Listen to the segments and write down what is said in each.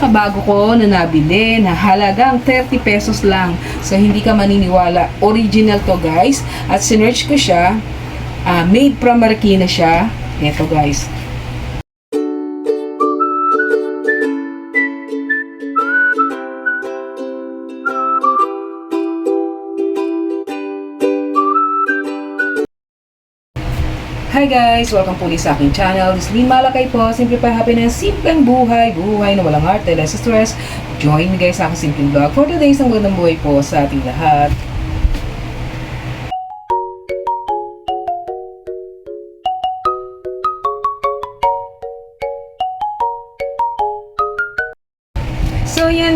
pinakabago ko na nabili na halagang 30 pesos lang. So, hindi ka maniniwala. Original to guys. At sinerch ko siya. Ah, made from Marikina siya. Ito guys. Hi guys! Welcome po ulit sa aking channel. This is Lynn Malakay po. Simplify Happiness. Simpleng buhay. Buhay na walang arte, less stress. Join me guys sa aking simpleng vlog for today's ang magandang buhay po sa ating lahat.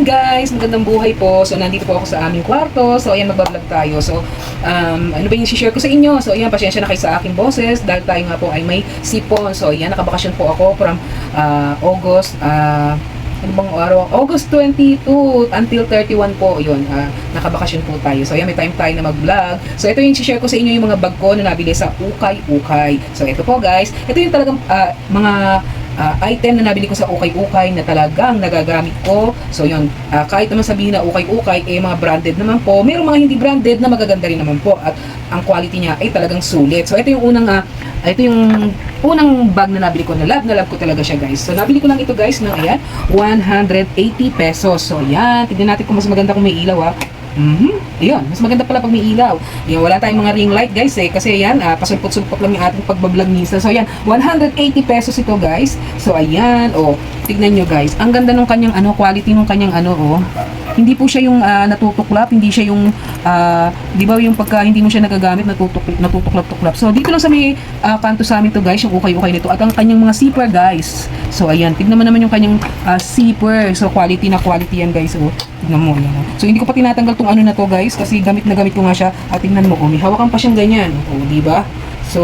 Guys, magandang buhay po. So nandito po ako sa aming kwarto. So ayan, magbablog tayo. So um, ano ba yung share ko sa inyo? So ayan, pasensya na kayo sa aking boses dahil tayo nga po ay may sipon. So ayan, nakabakasyon po ako from ah, August ah, ano bang araw? August 22 until 31 po. Yun, ah, nakabakasyon po tayo. So ayan, may time tayo na mag-vlog. So ito yung share ko sa inyo yung mga bag ko na nabili sa Ukay Ukay. So ito po guys, ito yung talagang ah, mga ah, item na nabili ko sa ukay-ukay na talagang nagagamit ko. So yun, ah, kahit naman sabihin na ukay-ukay, eh mga branded naman po. Merong mga hindi branded na magaganda rin naman po. At ang quality niya ay talagang sulit. So ito yung unang, ah, ito yung unang bag na nabili ko na love na love ko talaga siya guys. So nabili ko lang ito guys ng ayan, 180 pesos. So yan, tignan natin kung mas maganda kung may ilaw ah. Mhm. Ayun, mas maganda pala pag may ilaw. Yan, wala tayong mga ring light guys eh kasi yan, ah, pasulpot-sulpot lang yung ating pagbablog minsan. So yan, 180 pesos ito guys. So ayan, oh, tignan nyo guys. Ang ganda nung kanyang ano, quality nung kanyang ano, oh. Hindi po siya yung ah, natutuklap, hindi siya yung ah, 'di ba yung pagka hindi mo siya nagagamit natutuk natutuklap-tuklap. So dito lang sa may ah, kanto sa amin to guys, yung ukay-ukay nito at ang kanyang mga zipper guys. So ayan, tignan mo naman yung kanyang ah, zipper. So quality na quality yan guys. Oh. Tignan mo yan. oh. So hindi ko pa tinatanggal tong ano na to guys kasi gamit na gamit ko nga siya. At tignan mo, oh, may hawakan pa siyang ganyan. Oh, 'di ba? So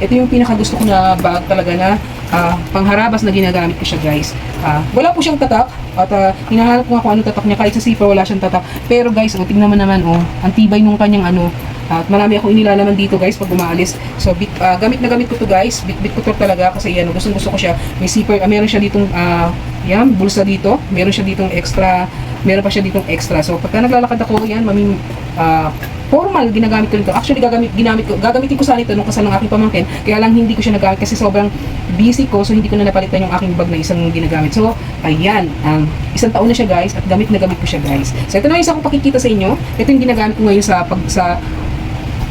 ito yung pinaka gusto ko na bag talaga na ah, pangharabas na ginagamit ko siya guys. Ah, wala po siyang tatak at uh, hinahanap ko nga kung ano tatak niya kahit sa zipper wala siyang tatak. Pero guys, oh, tingnan mo naman oh, ang tibay nung kanyang ano at marami ako inilalaman dito guys pag umaalis. So bit, ah, gamit na gamit ko to guys. Bit bit ko to talaga kasi yan, gusto gusto ko siya. May zipper, ah, meron siya ditong ah, yan, bulsa dito. Meron siya ditong extra, meron pa siya ditong extra. So pagka naglalakad ako, yan, maming ah, formal ginagamit ko nito. Actually gagamit ginamit ko gagamitin ko sana ito nung kasal ng aking pamangkin. Kaya lang hindi ko siya nagamit kasi sobrang busy ko so hindi ko na napalitan yung aking bag na isang ginagamit. So ayan, um, isang taon na siya guys at gamit na gamit ko siya guys. So ito na yung isa kong pakikita sa inyo. Ito yung ginagamit ko ngayon sa pag sa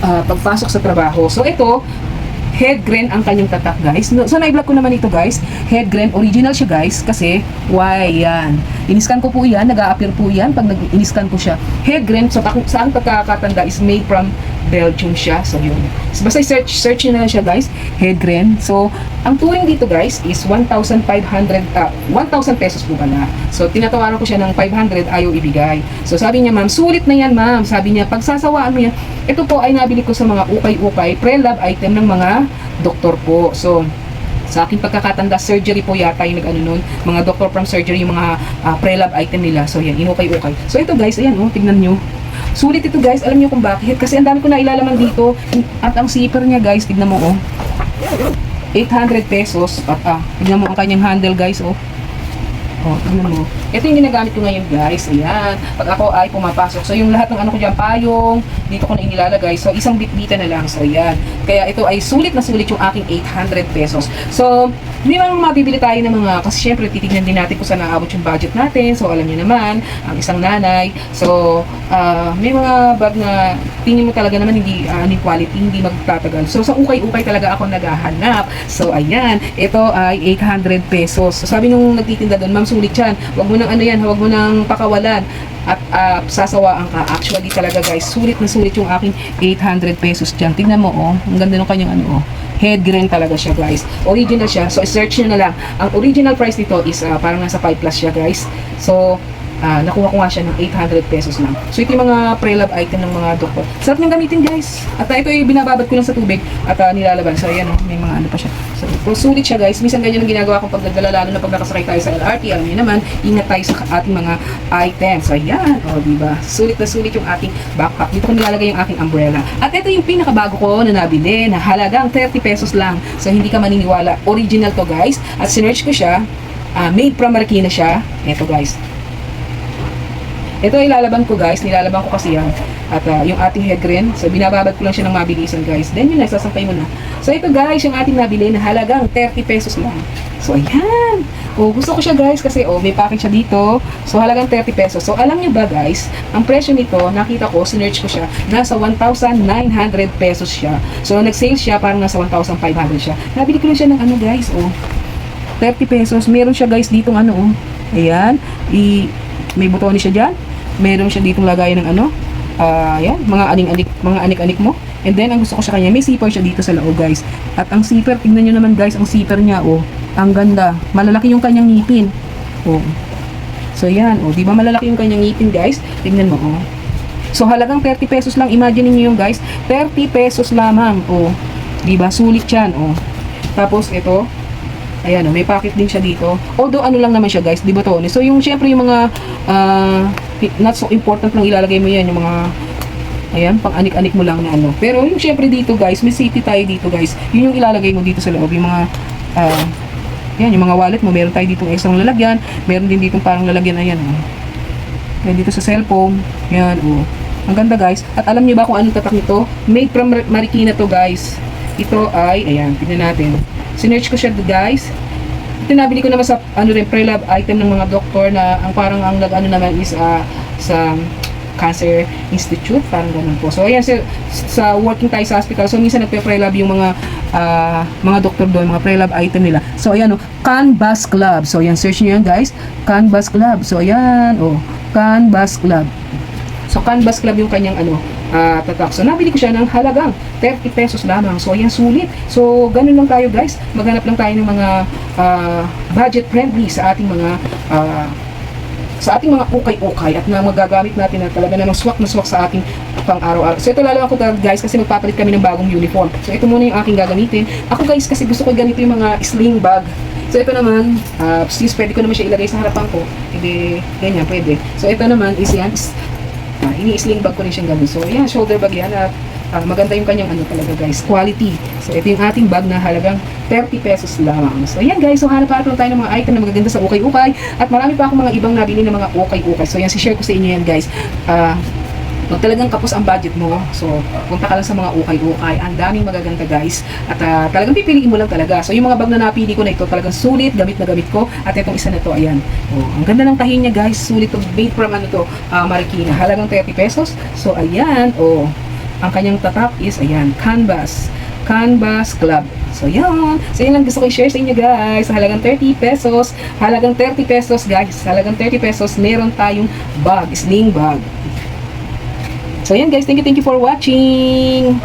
ah, pagpasok sa trabaho. So ito, head grain ang kanyang tatak guys. No, so na-vlog ko naman ito guys. Head grain, original siya guys kasi why yan. Iniskan ko po yan, nag-a-appear po yan pag nag-iniskan ko siya. Head grain, so tak- saan pagkakatanda is made from Belgium siya. So yun. So, basta search search nyo na siya guys. Head grain. So ang turing dito guys is 1,500 ah, 1,000 pesos po pala. So tinatawaran ko siya ng 500 ayaw ibigay. So sabi niya ma'am, sulit na yan ma'am. Sabi niya pagsasawaan mo yan. Ito po ay nabili ko sa mga ukay-ukay pre-lab item ng mga doktor po. So sa aking pagkakatanda, surgery po yata yung nag-ano nun. Mga doctor from surgery, yung mga ah, pre-lab item nila. So yan, inukay-ukay. So ito guys, ayan oh, tignan nyo. Sulit ito guys, alam nyo kung bakit. Kasi ang dami ko na ilalaman dito. At ang zipper niya guys, tignan mo oh. 800 pesos. At ah, tignan mo ang kanyang handle guys oh. Oh, tignan mo. Ito yung ginagamit ko ngayon guys. Ayan. Pag ako ay pumapasok. So yung lahat ng ano ko dyan, payong, dito ko na inilalagay. So isang bitbita na lang. So ayan. Kaya ito ay sulit na sulit yung aking 800 pesos. So, may mga mabibili tayo ng mga, kasi syempre titignan din natin kung saan naabot yung budget natin. So alam niyo naman, ang isang nanay. So, ah, may mga bag na tingin mo talaga naman hindi, uh, hindi quality, hindi magtatagal. So sa ukay-ukay talaga ako naghahanap. So ayan, ito ay 800 pesos. So sabi nung nagtitinda doon, ma'am sulit yan. Huwag mo nang ano yan, huwag mo nang pakawalan. At ah, sasawaan ka. Actually talaga guys, sulit na sulit yung aking 800 pesos dyan. Tingnan mo oh, ang ganda ng kanyang ano oh. Head grain talaga siya guys. Original siya. So search nyo na lang. Ang original price nito is ah, parang nasa 5 plus siya guys. So Ah, nakuha ko nga siya ng 800 pesos lang. So ito yung mga pre-lab item ng mga doktor. Sarap niyang gamitin guys. At ah, ito yung binababad ko lang sa tubig at ah, nilalaban. So ayan oh, may mga ano pa siya. So ito, sulit siya guys. Minsan ganyan ang ginagawa kong pagdadala lalo na pag nakasakay tayo sa LRT. Alam niyo naman, ingat tayo sa ating mga items. So ayan, oh diba? Sulit na sulit yung aking backpack. Dito ko nilalagay yung aking umbrella. At ito yung pinakabago ko na nabili na halagang 30 pesos lang. So hindi ka maniniwala. Original to guys. At sinerch ko siya ah, made from Marikina siya. Ito guys. Ito ay lalaban ko guys, nilalaban ko kasi yan. At ah, yung ating head green, so binababad ko lang siya ng mabilisan guys. Then yun na, sasampay mo na. So ito guys, yung ating nabili na halagang 30 pesos lang. So ayan. Oh, gusto ko siya guys kasi oh, may package siya dito. So halagang 30 pesos. So alam niyo ba guys, ang presyo nito, nakita ko, sinerch ko siya, nasa 1,900 pesos siya. So nag-sale siya, parang nasa 1,500 siya. Nabili ko siya ng ano guys, oh. 30 pesos. Meron siya guys ditong ano oh. Ayan. I, may buton siya dyan. Meron siya ditong lagayan ng ano. Ah, ayan. Mga aning-anik, mga anik-anik mo. And then, ang gusto ko sa kanya, may zipper siya dito sa loob guys. At ang zipper, tingnan nyo naman guys, ang zipper niya oh. Ang ganda. Malalaki yung kanyang ngipin. Oh. So yan, oh, di ba malalaki yung kanyang ngipin guys? Tingnan mo oh. So halagang 30 pesos lang. Imagine niyo yung guys, 30 pesos lamang. Oh. Di ba? Sulit 'yan, oh. Tapos ito, Ayan, oh, may packet din siya dito. Although ano lang naman siya guys, di ba to? So yung syempre yung mga ah, not so important lang ilalagay mo yan, yung mga Ayan, pang anik-anik mo lang na ano. Pero yung syempre dito guys, may city tayo dito guys. Yun yung ilalagay mo dito sa loob, yung mga ah, yan, yung mga wallet mo, meron tayo dito isang lalagyan, meron din dito parang lalagyan na yan. Oh. Yan dito sa cellphone. Yan, oh. Ang ganda guys. At alam niyo ba kung anong tatak nito? Made from Mar- Marikina to guys. Ito ay, ayan, tignan natin. Sinearch ko siya guys. Ito nabili ko naman sa ano rin pre-lab item ng mga doktor na ang parang ang nag-ano naman is ah, sa Cancer Institute, parang ganun po. So ayan sa, sa working tayo sa hospital. So minsan nagpe-pre-lab yung mga ah, mga doktor doon, mga pre-lab item nila. So ayan oh, Canvas Club. So ayan search niyo yan guys. Canvas Club. So ayan oh, Canvas Club. So Canvas Club yung kanyang ano, ah, tatak. So nabili ko siya ng halagang 30 pesos lamang. So ayan sulit. So ganun lang tayo guys. Maghanap lang tayo ng mga ah, budget friendly sa ating mga ah, sa ating mga ukay-ukay at na magagamit natin na talaga namang swak na swak sa ating pang araw-araw. So ito lalaman ko talaga guys kasi magpapalit kami ng bagong uniform. So ito muna yung aking gagamitin. Ako guys kasi gusto ko ganito yung mga sling bag. So ito naman, uh, since pwede ko naman siya ilagay sa harapan ko, hindi ganyan pwede. So ito naman is yan, uh, ini-sling bag ko rin siyang ganun. So yan, shoulder bag yan at ah, maganda yung kanyang ano talaga guys, quality. So ito yung ating bag na halagang 30 pesos lamang. So yan guys, so hanap-hanap lang tayo ng mga item na magaganda sa ukay-ukay at marami pa akong mga ibang nabili ng mga ukay-ukay. So yan, si-share ko sa inyo yan guys. Ah, Huwag talagang kapos ang budget mo. So, punta ka lang sa mga ukay-ukay. Ang daming magaganda guys. At ah, talagang pipiliin mo lang talaga. So, yung mga bag na napili ko na ito, talagang sulit. Gamit na gamit ko. At itong isa na to, ayan. Oh, ang ganda ng tahin niya guys. Sulit to. Made from ano to, ah, Marikina. Halagang 30 pesos. So, ayan. Oh, ang kanyang tatak is, ayan, canvas. Canvas Club. So, yan. So, yun lang gusto ko i-share sa inyo, guys. Halagang 30 pesos. Halagang 30 pesos, guys. Halagang 30 pesos, meron tayong bag, sling bag. So, yan, guys. Thank you, thank you for watching.